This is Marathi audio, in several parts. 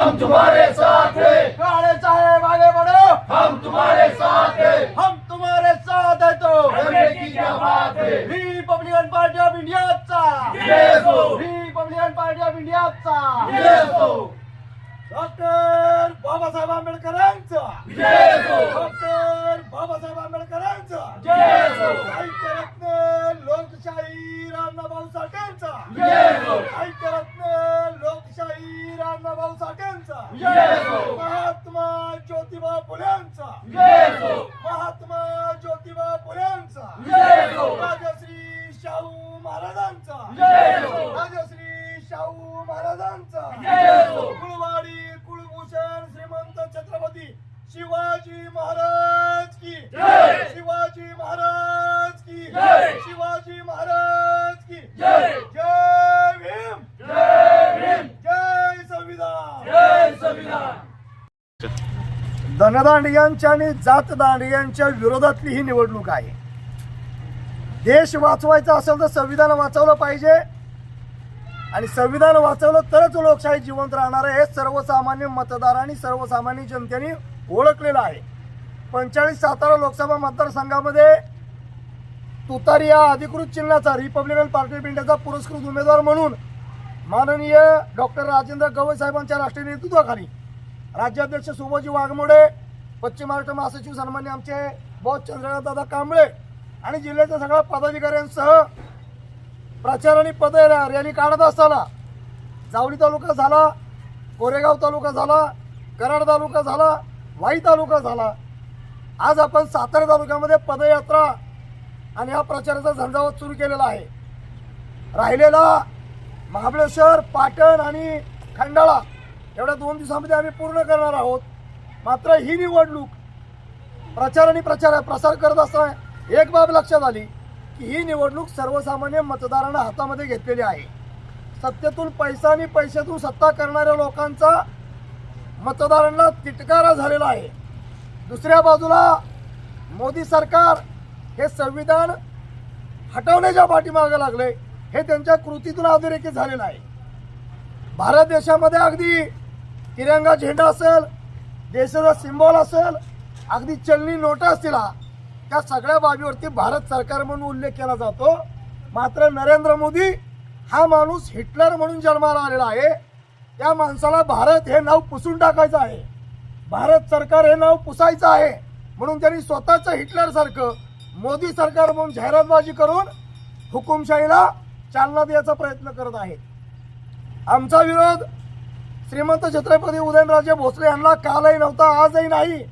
हम तुम्हारे साथ हैं। काळे साहेब आगे बढ़ो। हम तुम्हारे साथ हैं। हम तुम्हारे साथ है तो। डरने की क्या बात है? रिपब्लिकन पार्टी ऑफ इंडियाचा जय हो रिपब्लिकन पार्टी ऑफ इंडियाचा जय हो डॉक्टर बाबासाहेब आंबेडकरांचा डॉक्टर बाबासाहेब आंबेडकरांचा जय हो साहित्यरत्न लोकशाही रामनाभाऊ साठेंचा जय हो साहित्यरत्न लोकशाही रामनाभाऊ हो महात्मा ज्योतिबा फुल्यांचा जय हो महात्मा ज्योतिबा फुल्यांचा जय हो राजश्री शाहू महाराजांचा जय हो राजश्री शाहू महाराजांचा जय हो कुळवाडी कुलभूषण श्रीमंत छत्रपती शिवाजी महाराज की जय. शिवाजी महाराज की जय. शिवाजी महाराज की जय. जय भीम जय भीम जय संविधान जय धनदांडग्यांच्या आणि जात दांडग्यांच्या विरोधातली ही निवडणूक आहे. देश वाचवायचा असेल तर संविधान वाचवलं पाहिजे. आणि संविधान वाचवलं तरच लोकशाही जिवंत राहणार आहे हे सर्वसामान्य मतदारांनी सर्वसामान्य जनतेने ओळखलेलं आहे. पंचेचाळीस सातारा लोकसभा मतदारसंघामध्ये तुतारी या अधिकृत चिन्हाचा रिपब्लिकन पार्टी ऑफ इंडियाचा पुरस्कृत उमेदवार म्हणून माननीय डॉक्टर राजेंद्र गवई साहेबांच्या राष्ट्रीय नेतृत्वाखाली राज्याध्यक्ष सुभाजी वाघमोडे पश्चिम महाराष्ट्र महासचिव सन्मान्य आमचे बॉस चंद्रकांत दादा कांबळे आणि जिल्ह्याच्या सगळ्या पदाधिकाऱ्यांसह प्रचार आणि पद रॅली काढत असताना जावळी तालुका झाला कोरेगाव तालुका झाला कराड तालुका झाला वाई तालुका झाला. आज आपण सातारा तालुक्यामध्ये पदयात्रा आणि हा प्रचाराचा झंझावत सुरू केलेला आहे. राहिलेला महाबळेश्वर पाटण आणि खंडाळा एवढ्या दोन दिवसामध्ये आम्ही पूर्ण करणार आहोत. मात्र ही निवडणूक प्रचार आणि प्रचार प्रसार करत असताना एक बाब लक्षात आली की ही निवडणूक सर्वसामान्य मतदारांना हातामध्ये घेतलेली आहे. सत्तेतून पैसा आणि पैशातून सत्ता करणाऱ्या लोकांचा मतदारांना तिटकारा झालेला आहे. दुसऱ्या बाजूला मोदी सरकार हे संविधान हटवण्याच्या पाठीमागे लागले हे त्यांच्या कृतीतून अधोरेखित झालेलं आहे. भारत देशामध्ये अगदी तिरंगा झेंडा असेल देशाचा सिम्बॉल असेल अगदी चलनी नोटा असतील त्या सगळ्या बाबीवरती भारत सरकार म्हणून उल्लेख केला जातो. मात्र नरेंद्र मोदी हा माणूस हिटलर म्हणून जन्माला आलेला आहे. त्या माणसाला भारत हे नाव पुसून टाकायचं आहे. भारत सरकार हे नाव पुसायचं आहे म्हणून त्यांनी स्वतःचं हिटलर सारखं मोदी सरकार म्हणून जाहिरातबाजी करून हुकुमशाहीला चालना द्यायचा प्रयत्न करत आहेत. आमचा विरोध श्रीमंत छत्रपती उदयनराजे भोसले यांना कालही नव्हता आजही नाही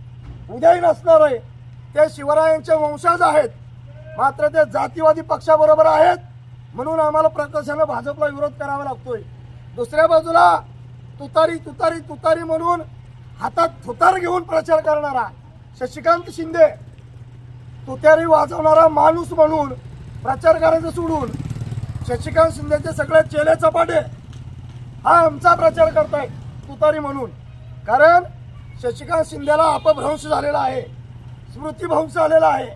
उद्याही नसणार आहे. ते शिवरायांचे वंशज आहेत. मात्र ते जातीवादी पक्षाबरोबर आहेत म्हणून आम्हाला प्रकर्षानं भाजपला विरोध करावा लागतोय. दुसऱ्या बाजूला तुतारी तुतारी तुतारी म्हणून हातात तुतार घेऊन प्रचार करणारा शशिकांत शिंदे तुतारी वाजवणारा माणूस म्हणून प्रचार करायचं सोडून शशिकांत शिंदेचे सगळे चेले चपाटे. हा आमचा प्रचार करतायत तुतारी म्हणून. कारण शशिकांत शिंदेला अपभ्रंश झालेला आहे. स्मृतीभंश झालेला आहे.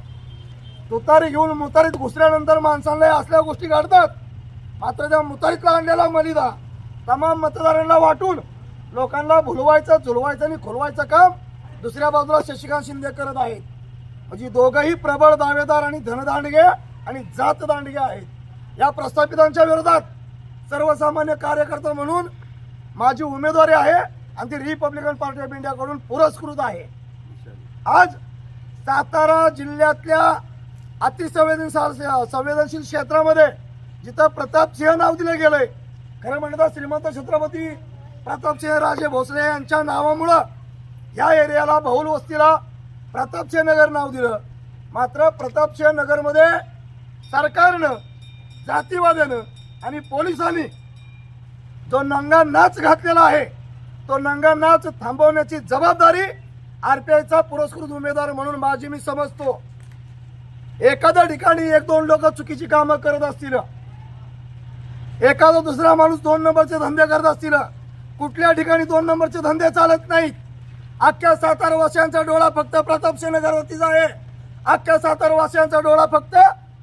तुतारी घेऊन मुतारीत घुसल्यानंतर माणसांना असल्या गोष्टी घडतात. मात्र त्या मुतारीतला आणलेला मलिदा तमाम मतदारांना वाटून लोकांना भुलवायचं झुलवायचं आणि खुलवायचं काम दुसऱ्या बाजूला शशिकांत शिंदे करत आहेत. म्हणजे दोघंही प्रबळ दावेदार आणि धनदांडगे आणि जात दांडगे आहेत. या प्रस्थापितांच्या विरोधात सर्वसामान्य कार्यकर्ता म्हणून माझी उमेदवारी आहे आणि ती रिपब्लिकन पार्टी ऑफ इंडियाकडून पुरस्कृत आहे. आज सातारा जिल्ह्यातल्या अतिसंवेदनशील संवेदनशील क्षेत्रामध्ये जिथं प्रतापसिंह नाव दिलं गेलंय खरं म्हणता श्रीमंत छत्रपती प्रतापसिंह राजे भोसले यांच्या नावामुळं या एरियाला बहुल वस्तीला प्रतापसिंह नगर नाव दिलं. मात्र प्रतापसिंह नगरमध्ये सरकारनं जातीवाद्यानं आणि पोलिसांनी जो नंगा नाच घातलेला आहे तो नंगा नाच थांबवण्याची जबाबदारी आरपीआयचा पुरस्कृत उमेदवार म्हणून माझी मी समजतो. एखाद्या ठिकाणी एक दोन लोक चुकीची कामं करत असतील एखादा दुसरा माणूस दोन नंबरचे धंदे करत असतील कुठल्या ठिकाणी दोन नंबरचे धंदे चालत नाहीत. अख्ख्या सातारवासियांचा डोळा फक्त प्रतापसिंह नगरवरतीच आहे. अख्ख्या सातारवासियांचा डोळा फक्त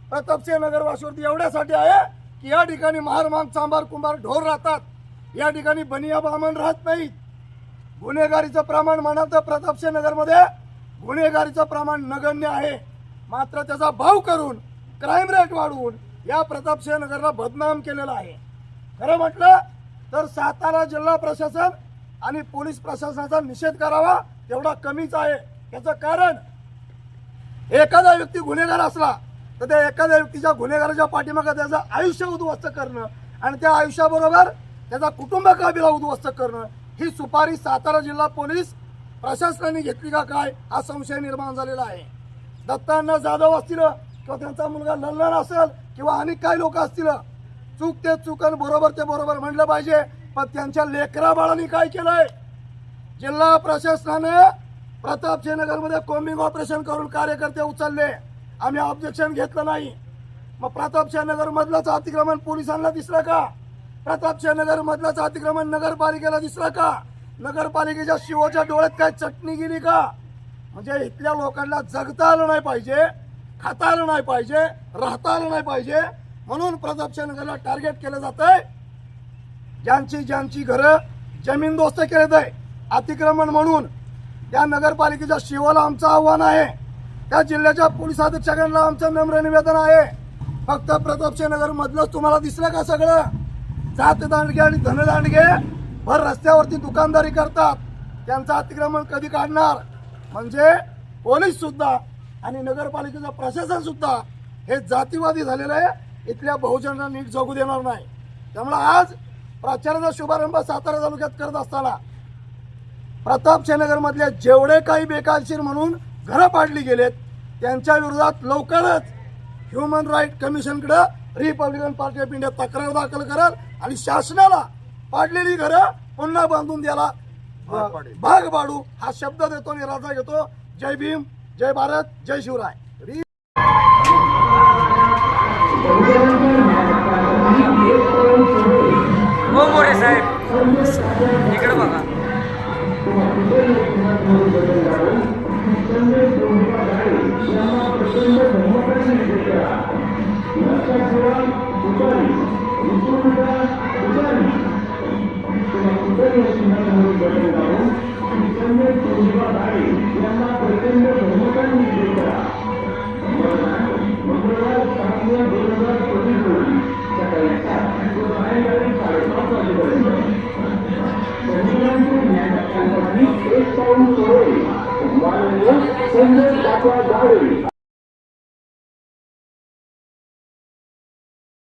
प्रतापसिंह नगरवासीवरती एवढ्यासाठी आहे की या ठिकाणी महार मांग चांबार कुंभार ढोर राहतात. या ठिकाणी बनिया बामण राहत नाहीत. गुन्हेगारीचं प्रमाण म्हणाल तर प्रतापसिंह नगरमध्ये गुन्हेगारीचं प्रमाण नगण्य आहे. मात्र त्याचा भाव करून क्राईम रेट वाढवून या प्रतापसिंह नगरला बदनाम केलेला आहे. खरं म्हटलं तर सातारा जिल्हा प्रशासन आणि पोलीस प्रशासनाचा निषेध करावा तेवढा कमीच आहे. याचं कारण एखादा व्यक्ती गुन्हेगार असला तर त्या एखाद्या व्यक्तीच्या गुन्हेगाराच्या पाठीमागं त्याचं आयुष्य उद्ध्वस्त करणं आणि त्या आयुष्याबरोबर त्याचा कुटुंब काबिला उद्ध्वस्त करणं ही सुपारी सातारा जिल्हा पोलीस प्रशासनाने घेतली का काय हा संशय निर्माण झालेला आहे. दत्तांना जाधव असतील किंवा त्यांचा मुलगा लल्लन असेल किंवा अनेक काही लोक असतील चूक ते चूक आणि बरोबर ते बरोबर म्हणलं पाहिजे. पण त्यांच्या लेकरा बाळांनी काय केलंय? जिल्हा प्रशासनाने प्रतापसिंहनगरमध्ये कोम्बिंग ऑपरेशन करून कार्यकर्ते उचलले. आम्ही ऑब्जेक्शन घेतलं नाही. मग प्रताप शहानगरमधलंच अतिक्रमण पोलिसांना दिसलं का? प्रताप शहानगरमधलंच अतिक्रमण नगरपालिकेला दिसलं का? नगरपालिकेच्या शिवच्या डोळ्यात काय चटणी गेली का? म्हणजे इथल्या लोकांना जगता आलं नाही पाहिजे खाता आलं नाही पाहिजे राहता आलं नाही पाहिजे. म्हणून प्रतापसिंहनगरला टार्गेट केलं जात आहे ज्यांची ज्यांची घरं जमीनदोस्त केलेत आहे. अतिक्रमण म्हणून. त्या नगरपालिकेच्या शिवाला आमचं आव्हान आहे. त्या जिल्ह्याच्या पोलीस अधीक्षकांना आमचं नम्र निवेदन आहे. फक्त प्रतापसिंहनगर मधलंच तुम्हाला दिसलं का सगळं? जात दांडगे आणि धनदांडगे भर रस्त्यावरती दुकानदारी करतात. त्यांचं अतिक्रमण कधी काढणार? म्हणजे पोलीस सुद्धा आणि नगरपालिकेचं प्रशासन सुद्धा हे जातीवादी झालेलं आहे. इथल्या बहुजनांना नीट जगू देणार नाही. त्यामुळे आज प्रचाराचा शुभारंभ सातारा तालुक्यात करत असताना प्रताप मधले जेवढे काही बेकारशीर म्हणून घरं पाडली गेलेत. त्यांच्या विरोधात लवकरच ह्युमन राईट कमिशनकडे रिपब्लिकन पार्टी ऑफ इंडिया तक्रार दाखल करेल आणि शासनाला पाडलेली घरं पुन्हा बांधून द्यायला भाग पाडू हा शब्द देतो आणि राजा घेतो. जय भीम जय भारत जय शिवराय. हो मोरे साहेब. इकडे बघा. माननीय Sender Aqua Diary.